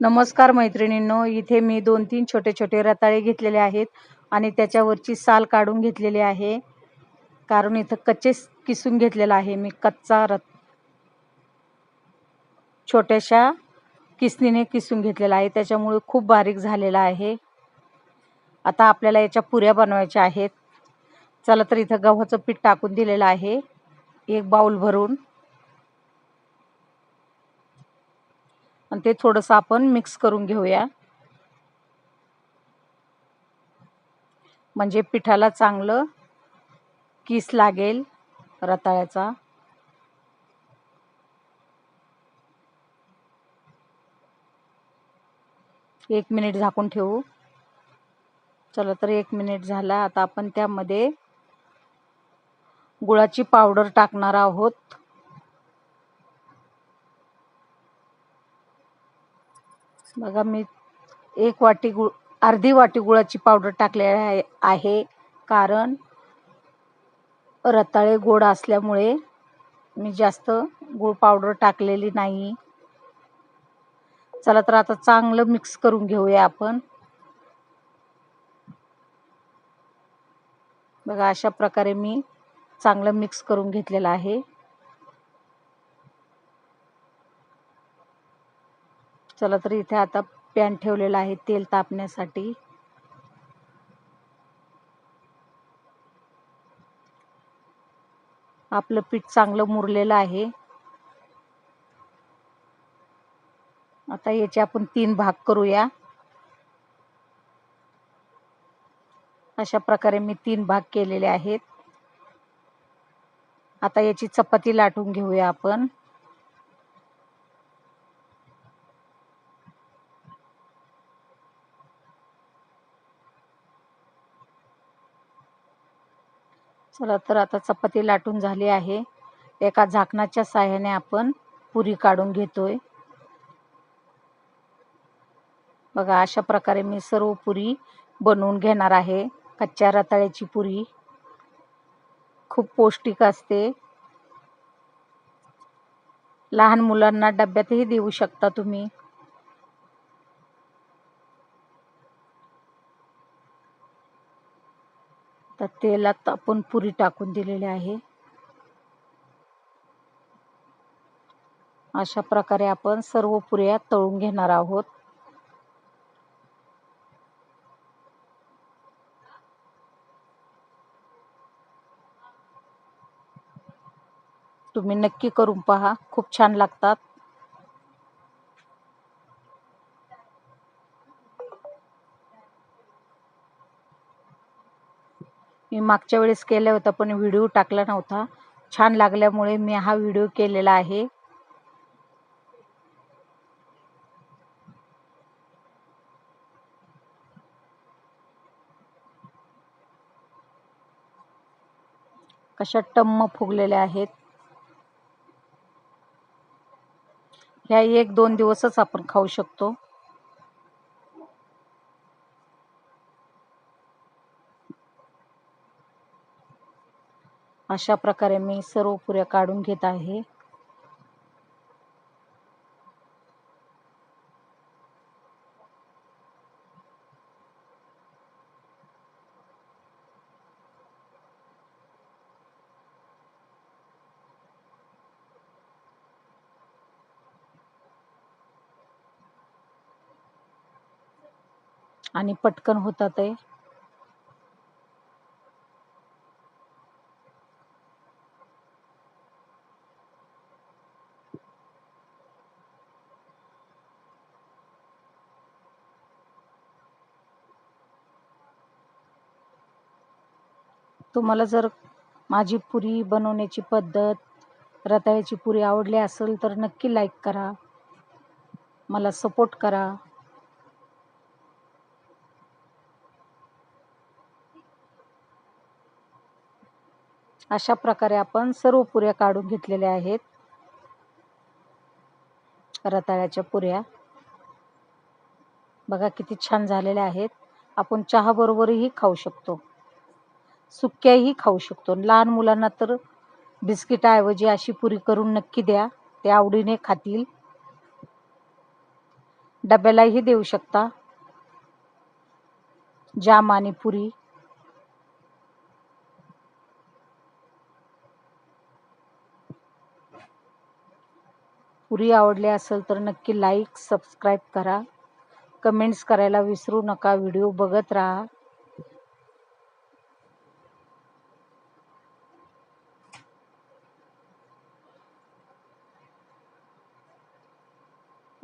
नमस्कार मैत्रिणींनो इथे मी दोन तीन छोटे छोटे रताळे घेतलेले आहेत आणि त्याच्यावरची साल काढून घेतलेली आहे. कारण इथं कच्चे किसून घेतलेला आहे. मी कच्चा रत छोट्याशा किसनीने किसून घेतलेला आहे. त्याच्यामुळे खूप बारीक झालेला आहे. आता आपल्याला याच्या पुऱ्या बनवायच्या आहेत. चला तर इथं गव्हाचं पीठ टाकून दिलेलं आहे. एक बाऊल भरून. आणि ते थोडंसं आपण मिक्स करून घेऊया. म्हणजे पिठाला चांगलं किस लागेल रताळ्याचा. एक मिनिट झाकून ठेवू. चला तर एक मिनिट झाला. आता आपण त्यामध्ये गुळाची पावडर टाकणार आहोत. बघा मी एक वाटी गुळ अर्धी वाटी गुळाची पावडर टाकलेली आहे. कारण रताळे गोड असल्यामुळे मी जास्त गुळ पावडर टाकलेली नाही. चला तर आता चांगलं मिक्स करून घेऊया आपण. बघा अशा प्रकारे मी चांगलं मिक्स करून घेतलेलं आहे. चला तर इथे आता पॅन ठेवलेला आहे तेल तापण्यासाठी. आपलं पीठ चांगलं मुरलेलं आहे. आता याचे आपण तीन भाग करूया. अशा प्रकारे मी तीन भाग केलेले आहेत. आता याची चपाती लाटून घेऊया आपण. चला तर आता चपाती लाटून झाली आहे. एका झाकणाच्या साह्याने आपण पुरी काढून घेतोय. बघा अशा प्रकारे मी सर्व पुरी बनवून घेणार आहे. कच्च्या रताळ्याची पुरी. खूप पौष्टिक असते. लहान मुलांना डब्यातही देऊ शकता तुम्ही तर तेलात आपण पुरी टाकून दिलेली आहे. अशा प्रकारे आपण सर्व पुऱ्या तळून घेणार आहोत. तुम्ही नक्की करून पहा. खूप छान लागतात. मी मागच्या वेळेस केलं होतं पण व्हिडिओ टाकला नव्हता. छान लागल्यामुळे मी हा व्हिडिओ केलेला आहे. कशा टम्म फुगलेल्या आहेत. ह्या एक दोन दिवसच आपण खाऊ शकतो. अशा प्रकारे मी सर्व पुऱ्या काढून घेत आहे. आणि पटकन होतात आहे तुम्हाला जर माझी पुरी बनवण्याची पद्धत रताळ्याची पुरी आवडली असेल तर नक्की लाईक करा. मला सपोर्ट करा. अशा प्रकारे आपण सर्व पुऱ्या काढून घेतलेल्या आहेत. रताळ्याच्या पुऱ्या. बघा किती छान झालेल्या आहेत. आपण चहाबरोबरही खाऊ शकतो. सुक्याही खाऊ शकतो. लहान मुलांना तर बिस्किटाऐवजी अशी पुरी करून नक्की द्या. ते आवडीने खातील. डब्यालाही देऊ शकता. जाम आणि पुरी. पुरी आवडली असेल तर नक्की लाईक सबस्क्राईब करा. कमेंट्स करायला विसरू नका. व्हिडिओ बघत राहा.